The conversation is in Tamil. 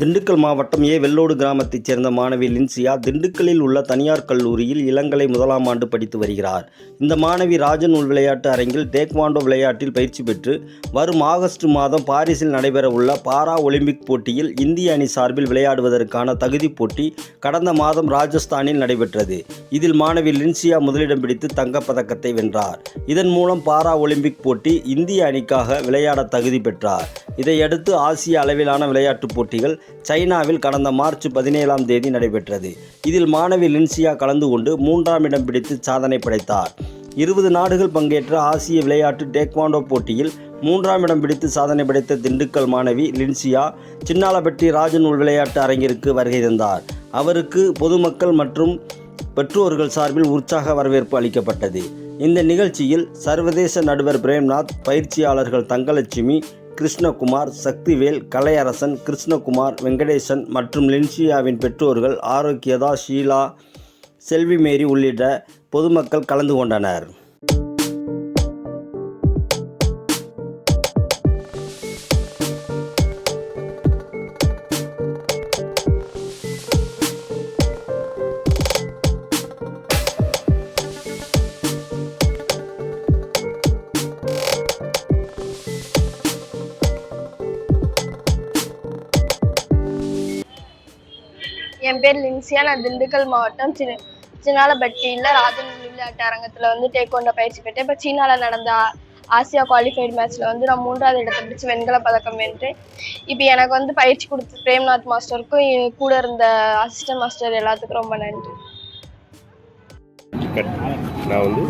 திண்டுக்கல் மாவட்டம் ஏ வெள்ளோடு கிராமத்தைச் சேர்ந்த மாணவி லின்சியா திண்டுக்கல்லில் உள்ள தனியார் கல்லூரியில் இளங்கலை முதலாம் ஆண்டு படித்து வருகிறார். இந்த மாணவி ராஜன் உள் விளையாட்டு அரங்கில் டேக்வாண்டோ விளையாட்டில் பயிற்சி பெற்று வரும் ஆகஸ்ட் மாதம் பாரிஸில் நடைபெறவுள்ள பாரா ஒலிம்பிக் போட்டியில் இந்திய அணி சார்பில் விளையாடுவதற்கான தகுதிப் போட்டி கடந்த மாதம் ராஜஸ்தானில் நடைபெற்றது. இதில் மாணவி லின்சியா முதலிடம் பிடித்து தங்கப்பதக்கத்தை வென்றார். இதன் மூலம் பாரா ஒலிம்பிக் போட்டி இந்திய அணிக்காக விளையாட தகுதி பெற்றார். இதையடுத்து ஆசிய அளவிலான விளையாட்டுப் போட்டிகள் சைனாவில் கடந்த மார்ச் பதினேழாம் தேதி நடைபெற்றது. இதில் மாணவி லின்சியா கலந்து கொண்டு மூன்றாம் இடம் பிடித்து சாதனை படைத்தார். இருபது நாடுகள் பங்கேற்ற ஆசிய விளையாட்டு டேக்வாண்டோ போட்டியில் மூன்றாம் இடம் பிடித்து சாதனை படைத்த திண்டுக்கல் மாணவி லின்சியா சின்னாலப்பட்டி ராஜன் விளையாட்டு அரங்கிற்கு வருகை தந்தார். அவருக்கு பொதுமக்கள் மற்றும் பெற்றோர்கள் சார்பில் உற்சாக வரவேற்பு அளிக்கப்பட்டது. இந்த நிகழ்ச்சியில் சர்வதேச நடுவர் பிரேம்நாத் பயிற்சியாளர்கள் தங்கலட்சுமி கிருஷ்ணகுமார் சக்திவேல் கலையரசன் கிருஷ்ணகுமார் வெங்கடேசன் மற்றும் லின்சியாவின் பெற்றோர்கள் ஆரோக்கியதா ஷீலா செல்வி மேரி உள்ளிட்ட பொதுமக்கள் கலந்து கொண்டனர். என் பேர் லின்சியா. நான் திண்டுக்கல் மாவட்டம் சின்ன சின்னாலப்பட்டியில் ராஜன் விளையாட்டு அரங்கத்தில் வந்து டேக்கோண்டோ பயிற்சி பெற்றேன். இப்போ சீனாவில் நடந்த ஆசியா குவாலிஃபைடு மேட்ச்சில் வந்து நான் மூன்றாவது இடத்தை பிடிச்சி வெண்கல பதக்கம் வென்றேன். இப்போ எனக்கு வந்து பயிற்சி கொடுத்த பிரேம்நாத் மாஸ்டருக்கும் என் கூட இருந்த அசிஸ்டன்ட் மாஸ்டர் எல்லாத்துக்கும் ரொம்ப நன்றி. நான் வந்து